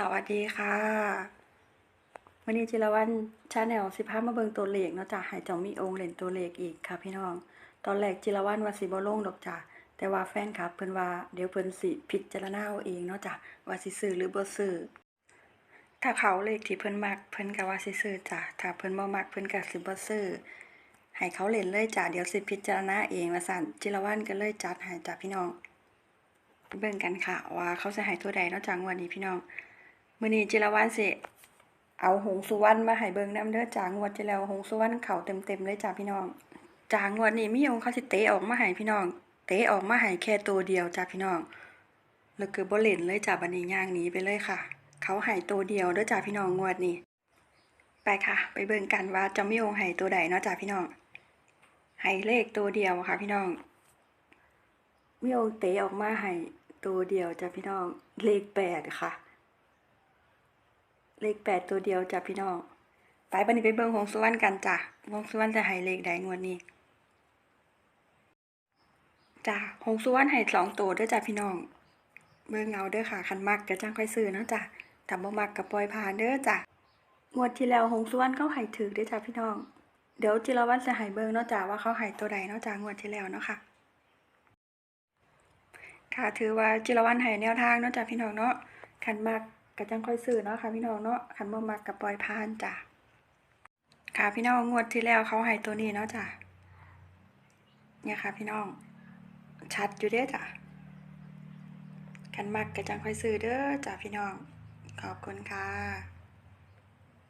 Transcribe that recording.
สวัสดีค่ะวันนี้จิรวันชาแนลสิพามาเบิงตัวเลขเนาะจ้ะห้เจ้ามีองค์เล่นตัวเลขอีกค่ะพี่น้อง ตอนแรกจิรวันว่าสิบ่ลงดอกจ้ะแต่ว่าแฟนคลับเพิ่นว่าเดี๋ยวเพิ่นสิพิจารณาเอาเองเนาะจ้ะว่าสิซื้อหรือบ่ซื้อถ้าเขาเลขที่เพิ่นมักเพิ่นก็ว่าสิซื้อจ้ะถ้าเพิ่นบ่มักเพิ่นก็สิบ่ซื้อให้เขาเล่นเลยจ้ะเดี๋ยวสิพิจารณาเองว่าซั่นจิรวันก็เลยจัดให้จ้ะพี่น้องเบิ่งกันค่ะว่าเขาจะให้ตัวใดเนอกจากงวันนี้พี่น้อง มื้อนี้จิรวันสิเอาหงสุวรรณมาให้เบิงนํเด้อจางวดที่แล้วหงสุวรรณเข้าเต็มๆเลยจ้าพี่น้องจางวดนี้มีองค์เขาสิเตะออกมาให้พี่น้อง เตะออกมาให้แค่ตัวเดียวจ้าพี่น้องแล้วก็บ่เล่นเลยจ้าบัดนี้ย่างหนีไปเลยค่ะ เขาให้ตัวเดียวเด้อจ้าพี่น้องงวดนี้ ไปค่ะ ไปเบิ่งกันว่าจะมีองค์ให้ตัวใดเนาะจ้าพี่น้องให้เลขตัวเดียวค่ะ พี่น้องมีองค์เตะออกมาให้ตัวเดียวจ้ะพี่น้องเลขแปดค่ะ เลขแปดตัวเดียวจ้ะพี่น้องไปบันนี้ไปเบิ่งหงสุวรรณกันจ้ะหงสุวรรณจะให้เลขใดงวดนี้จ้ะหงสุวรรณให้สองตัวด้วยจ้ะพี่น้องเบิ่งเอาเด้อค่ะคันมักก็จังค่อยซื้อนะจ้ะถ้าบ่มักก็ปล่อยผ่านเด้อจ้ะงวดที่แล้วหงสุวรรณเขาให้ถือด้อจ้ะพี่น้อง เดี๋ยวจิรวัตรจะให้เบิ่งเนาะจ้ะว่าเขาให้ตัวใดเนาะจ้ะงวดที่แล้วเนาะค่ะค่ะถือว่าจิรวรรณให้แนวทางเนาะจ้ะพี่น้องเนาะขันมา กก็จังค่อยซื้อเนาะค่ะพี่น้องเนาะขันบ่มักกับปล่อยผ่านจ้ะค่ะพี่น้องงวดที่แล้วเขาให้ตัวนี้เนาะจ้ะเนี่ยค่ะพี่น้องชัดอยู่เด้อจ้ะกันมักกะจังค่อยซื้อเด้อจ้ะพี่น้องขอบคุณค่ะ